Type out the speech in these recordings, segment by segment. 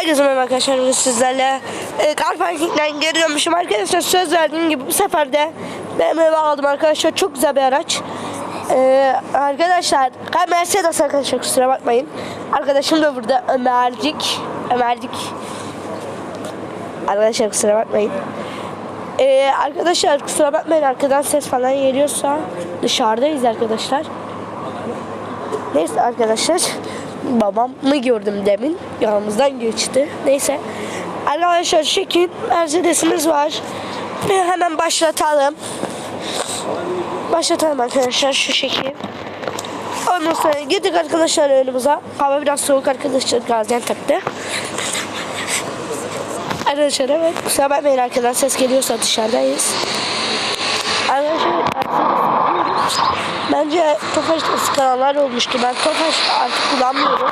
Herkese merhaba arkadaşlar bugün sizlerle e, Car Parking'den geri arkadaşlar söz verdiğim gibi bu sefer de BMW aldım arkadaşlar. Çok güzel bir araç. E, arkadaşlar Mercedes arkadaşlar kusura bakmayın. Arkadaşım da burada Ömercik. Ömercik. Arkadaşlar kusura bakmayın. E, arkadaşlar kusura bakmayın arkadan ses falan geliyorsa dışarıdayız arkadaşlar. Neyse arkadaşlar babamı gördüm demin yanımızdan geçti. Neyse arkadaşlar şekil Mercedes'imiz var. Ve hemen başlatalım. Başlatalım arkadaşlar şu şekil. Ondan sonra gittik arkadaşlar önümüze. Hava biraz soğuk arkadaşlar Gaziantep'te. Arkadaşlar evet kusura bakmayın arkadan ses geliyorsa dışarıdayız. Arkadaşlar Bence Tofaş ıskanalar olmuştu. Ben Tofaş artık kullanmıyorum.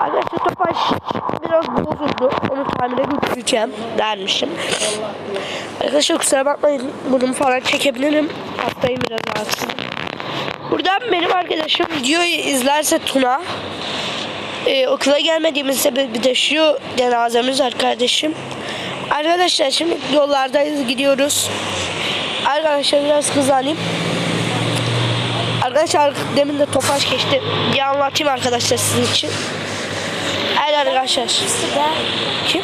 Arkadaşlar Tofaş biraz bozuldu. Onu tamire götüreceğim dermişim. Arkadaşlar kusura bakmayın. Burnumu falan çekebilirim. Hastayım biraz rahatsızım. Buradan benim arkadaşım videoyu izlerse Tuna. Ee, okula gelmediğimiz sebebi de şu cenazemiz var kardeşim. Arkadaşlar şimdi yollardayız gidiyoruz. Arkadaşlar biraz hızlanayım. Arkadaşlar demin de topaç geçti. Bir anlatayım arkadaşlar sizin için. Evet arkadaşlar. Kim?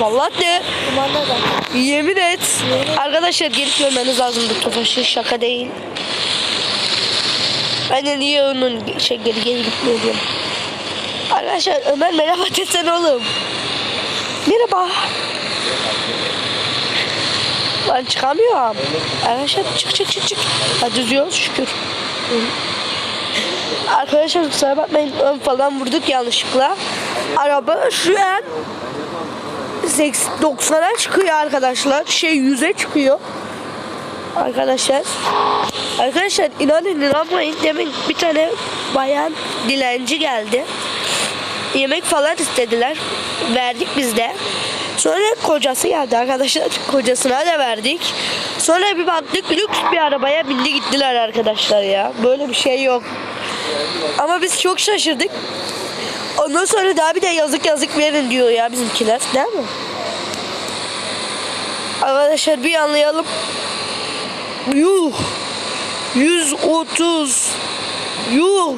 Vallahi de. Yemin et. Arkadaşlar gelip görmeniz lazımdı topaçı şaka değil. Ben de niye onun şey geri geri gitmiyor. Arkadaşlar Ömer merhaba desene oğlum. Merhaba. Ben çıkamıyorum. Arkadaşlar çık çık çık çık. Hadi diyoruz şükür. Arkadaşlar kusura bakmayın ön falan vurduk yanlışlıkla. Araba şu an 90'a çıkıyor arkadaşlar. Şey 100'e çıkıyor. Arkadaşlar. Arkadaşlar inanın inanmayın. Demin bir tane bayan dilenci geldi. Yemek falan istediler. Verdik biz de. Sonra kocası geldi arkadaşlar. Kocasına da verdik. Sonra bir baktık lüks bir arabaya bindi gittiler arkadaşlar ya. Böyle bir şey yok. Ama biz çok şaşırdık. Ondan sonra daha bir de yazık yazık verin diyor ya bizimkiler. Değil mi? Arkadaşlar bir anlayalım. Yuh. 130. Yuh.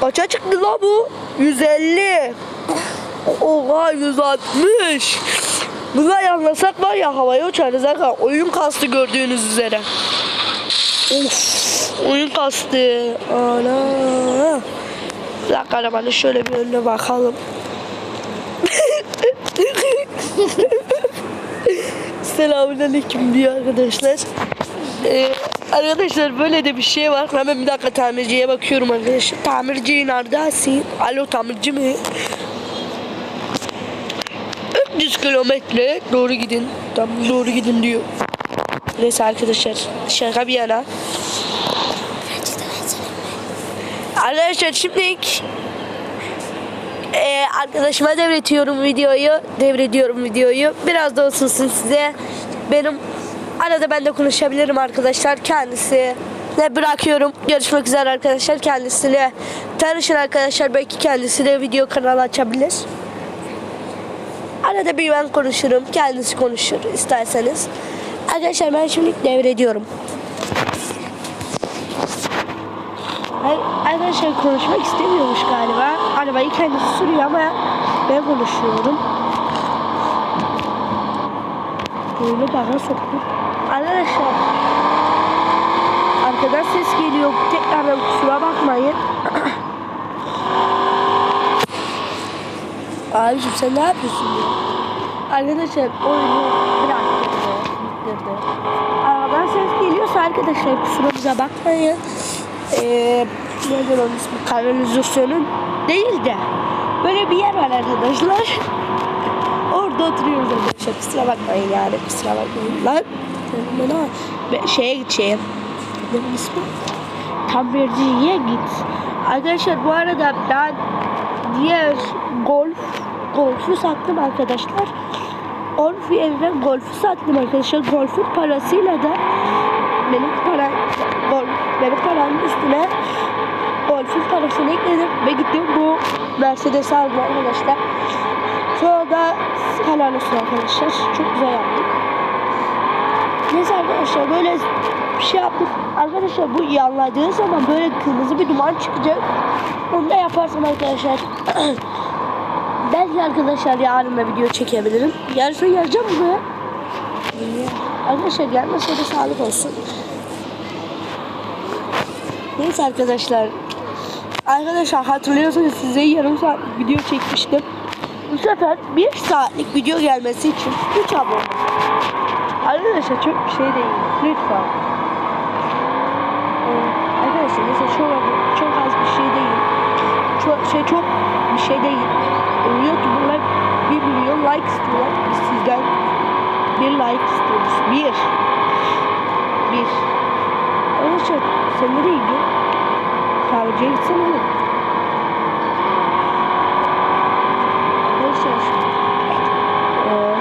Kaça çıktı la bu? 150. Oha 160. Bunlar anlasak var ya havaya uçarız arkadaşlar. Oyun kastı gördüğünüz üzere. Of. Oyun kastı. Ana. Bir dakika şöyle bir önüne bakalım. Selamünaleyküm diyor arkadaşlar. Ee, arkadaşlar böyle de bir şey var. Hemen bir dakika tamirciye bakıyorum arkadaşlar. Tamirci neredesin? Alo tamirci mi? 300 kilometre doğru gidin. Tam doğru gidin diyor. Neyse arkadaşlar şaka bir yana. Arkadaşlar şimdi e, arkadaşıma devretiyorum videoyu. Devrediyorum videoyu. Biraz da olsun size. Benim arada ben de konuşabilirim arkadaşlar. Kendisi ne bırakıyorum. Görüşmek üzere arkadaşlar. Kendisine tanışın arkadaşlar. Belki kendisi de video kanalı açabilir. Arada bir ben konuşurum. Kendisi konuşur isterseniz. Arkadaşlar ben şimdi devrediyorum. Arkadaşlar konuşmak istemiyormuş galiba. Arabayı kendisi sürüyor ama ben konuşuyorum. Böyle bana soktu. Arkadaşlar arkadan ses geliyor. Tekrardan kusura bakmayın. Abicim sen ne yapıyorsun ya? Arkadaşlar oyunu bıraktı. bitirdi. Arabadan ses geliyorsa arkadaşlar kusurumuza bakmayın. Ee, nedir onun ismi? Kanalizasyonun değil de böyle bir yer var arkadaşlar. Orada oturuyoruz arkadaşlar. Kusura bakmayın yani. Kusura bakmayın. Lan bana be- şeye gideceğim. Onun ismi? Tamirciye git. Arkadaşlar bu arada ben diğer golf golfü sattım arkadaşlar. Golf yerine golfü sattım arkadaşlar. Golfün parasıyla da benim para gol, benim paramın üstüne golfün parasını ekledim ve gittim bu Mercedes aldım arkadaşlar. Sonra da helal olsun arkadaşlar. Çok güzel yaptık. Neyse arkadaşlar böyle bir şey yaptık. Arkadaşlar bu yanladığı zaman böyle kırmızı bir duman çıkacak. Onu da yaparsam arkadaşlar. Belki arkadaşlar yarın da video çekebilirim. Yarın geleceğim buraya. Arkadaşlar gelmese de sağlık olsun. Neyse arkadaşlar. Arkadaşlar hatırlıyorsanız size yarım saat video çekmiştim. Bu sefer bir saatlik video gelmesi için 3 abone. Arkadaşlar çok bir şey değil. Lütfen. Ee, arkadaşlar mesela çok, çok az bir şey değil. Çok, şey çok bir şey değil. Ee, YouTuber'lar 1 milyon like istiyorlar. Biz sizden bir like istiyoruz. Bir. Bir. Arkadaşlar sen nereye gidiyorsun? Kahveciye gitsene oğlum. Arkadaşlar. Ee,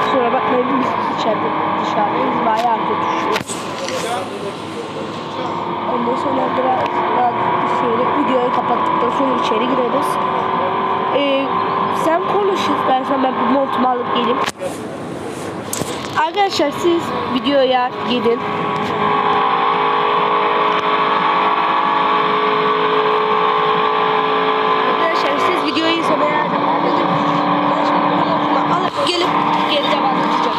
kusura bakmayın biz içeride dışarıdayız. Bayağı kötü üşüyoruz. Ondan sonra biraz daha şöyle videoyu kapattıktan sonra içeri gireriz. Ee, sen konuş istersen ben bir montumu alıp geleyim. Arkadaşlar siz videoya gidin. Arkadaşlar siz videoyu izlemeye devam edin. Ben şimdi montumu alıp gelip geri devam edeceğim.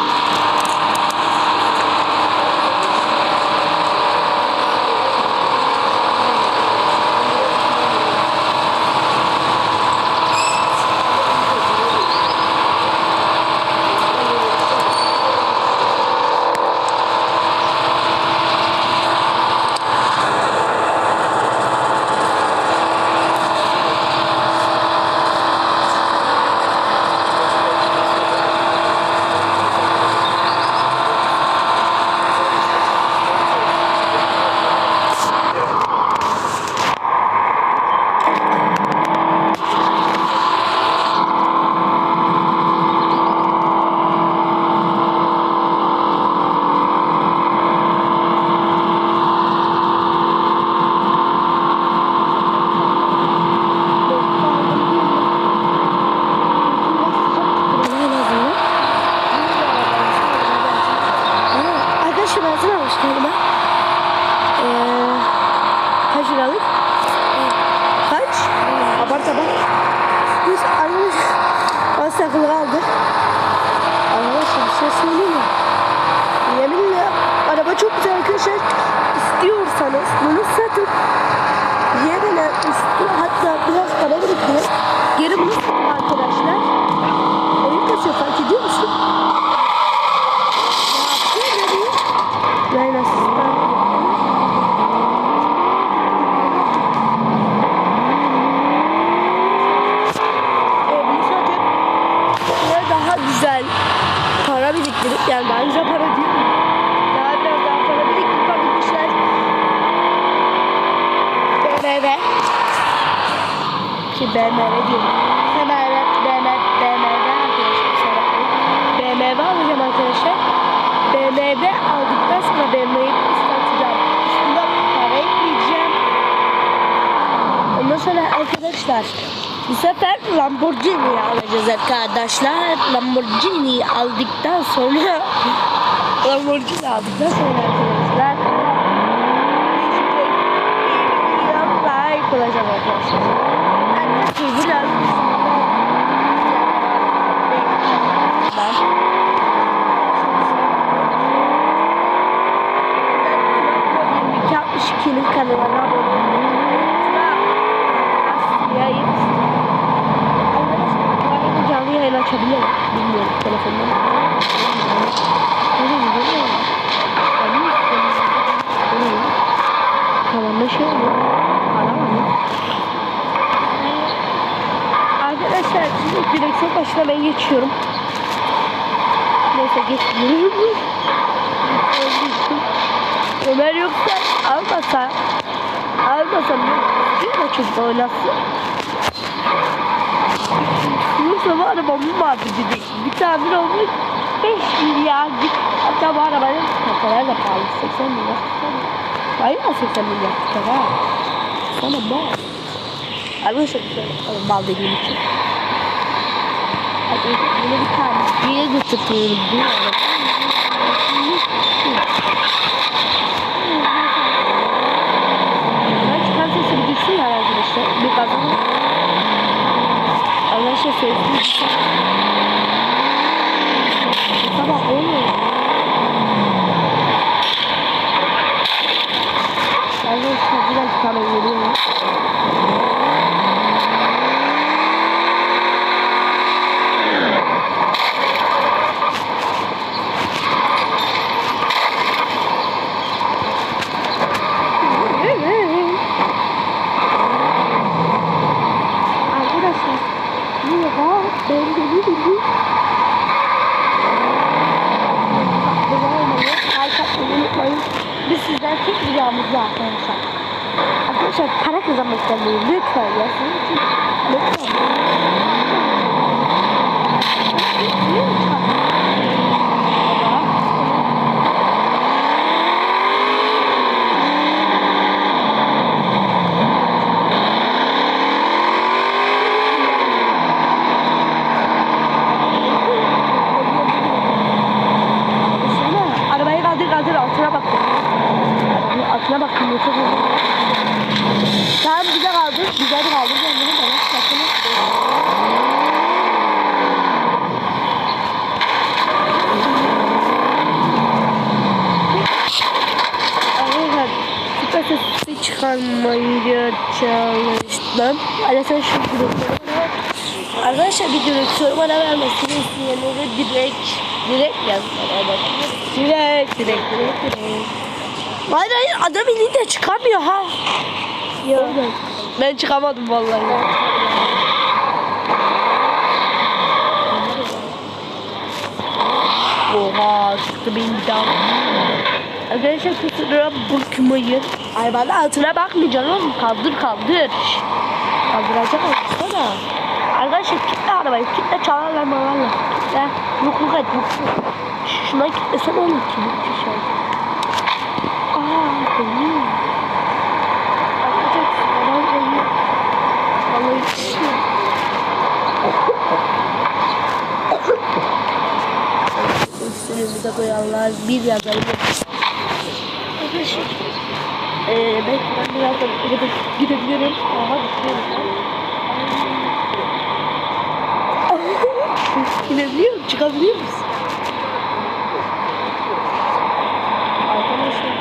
Arkadaşlar ben sana almış kendime. Ee, kaç liralık? Kaç? Abart abart. Biz arkadaşlar az takılı kaldı. Arkadaşlar bir şey söyleyeyim mi? Yeminle araba çok güzel arkadaşlar. İstiyorsanız bunu satın. Yerine üstü hatta biraz para biriktirip geri bunu arkadaşlar. Oyun kasıyor fark ediyor musun? Ne yapıyor ne diyor? Yayın asistanı. Ee, bunu satıp ve daha güzel para biriktirip yani daha güzel para değil mi? Daha biraz daha para biriktirip arkadaşlar BMW ki BMW diyorum. BMW, BMW, BMW arkadaşlar. BMW alacağım arkadaşlar. BMW aldıktan sonra BMW'yi satacağım. Üstüne para ekleyeceğim. Ondan sonra arkadaşlar bu sefer Lamborghini alacağız arkadaşlar. Lamborghini aldıktan sonra Lamborghini aldıktan sonra arkadaşlar like olacak arkadaşlar. Arkadaşlar biraz ben 2262'nin kanalına abone olmayı unutmayın. Yayın. Arkadaşlar bu arada canlı yayın açabilirim. Bilmiyorum telefondan. Öyle mi? Tavanda şey oluyor. Para var mı? Arkadaşlar direksiyon başına ben geçiyorum. Neyse geçmiyorum. Ömer yoksa almasa almasam bir da oynasın. Yoksa bu arabamın vardı dedi. Bir tamir olmuş 5 milyar git. Hatta bu arabanın kasalar da pahalı 80 milyar. Hayır 80 milyar tutar ha. Sana bak. Arkadaşlar bal dediğim için. Hadi yine bir tane. Niye götürtüyorum bu çıkan sesi bir gitsin ya arkadaşlar. Bir kazanın. Gitsin. Sabah olmuyor. Arkadaşlar biraz tane geliyor. Arkadaşlar merhaba ben Deli Deli. Abone olmayı, like atmayı unutmayın. Biz sizden tek ricamız var arkadaşlar. Arkadaşlar para kazanmak istemeyin lütfen ya. Sizin için lütfen. Düşünsene, Arabayı kaldır kaldır altına bak. Arabanın altına bak kıymetli oldu. Tamam güzel kaldır. Güzel kaldır. Ben bunu bana sakın. Arkadaşlar süper sesi çıkarmaya çalıştım. Arkadaşlar şu grupları Arkadaşlar bir direksiyon bana vermesini isteyenleri direkt direkt yazmalar. Direkt direkt direkt direkt. Hayır hayır adam elini de çıkamıyor ha. Yok. Ben çıkamadım vallahi. Oha çıktı benim bir daha. Arkadaşlar kusura bakmayın. Ay bana altına bakmayacaksın oğlum. Kaldır kaldır. Kaldıracak olsana. Arkadaşlar kitle arabayı. Kitle çalarlar malarlar. Kitle. Mutluluk et mutluluk. Şuna kitlesene oğlum. Kilit şey. Aa değil. Arkadaşlar kusura bakmayın. Vallahi şey. Üstünüzü de koyarlar. Bir yazarım. Arkadaşlar. Eee ben ben birazdan gidip gidebilirim. Aha gidiyorum. Gidebiliyor musun? Çıkabiliyor musun? Arkadaşlar.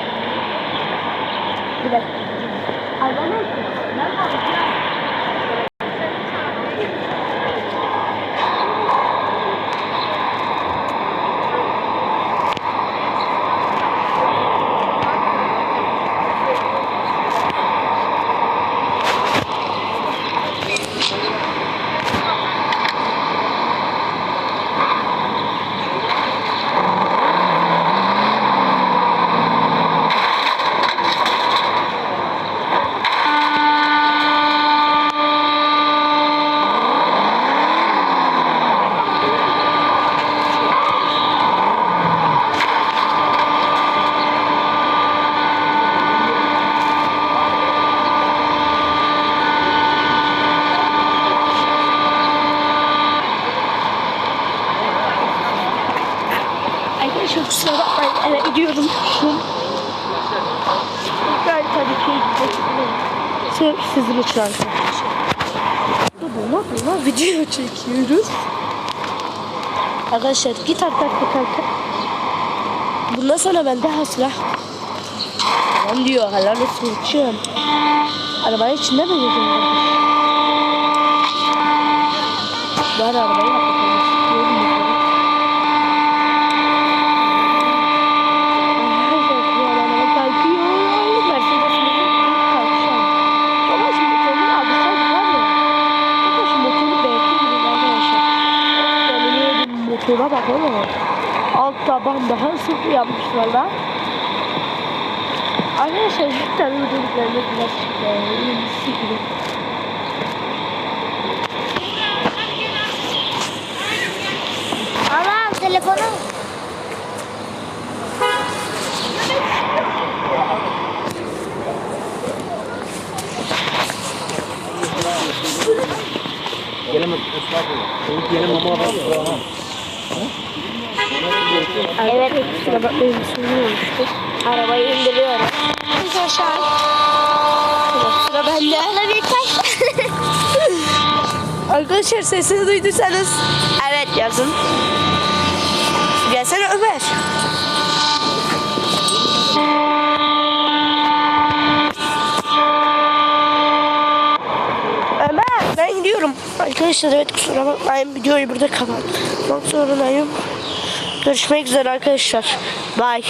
Bir dakika. Arkadaşlar. Ben kalkacağım. Arkadaşlar kusura bakmayın eve gidiyorum. Şu ben tabii ki gideceğim. Sırf sizin için arkadaşlar. Buna buna video çekiyoruz. Arkadaşlar git artık bir kanka. Bundan sonra bende hasla. Tamam diyor helal olsun uçuyorum. Arabanın içinde mi yiyeceğim? Var arabayı Motora bak oğlum. Alt taban daha sık yapmışlar lan. Arkadaşlar cidden ödülüklerinde biraz çıkıyor. Ama telefonu Gelemez. Estağfurullah. Çocuk gelemem ama ben kusura Evet. Kusura bakmayın olmuştu. Arabayı indiriyorum. Arkadaşlar. Sıra bende. Bana bir kaç. Arkadaşlar sesini duyduysanız evet yazın. Gelsene Ömer. Ömer ben gidiyorum. Arkadaşlar evet kusura bakmayın videoyu burada kapatmak zorundayım. Görüşmek üzere arkadaşlar. Bye.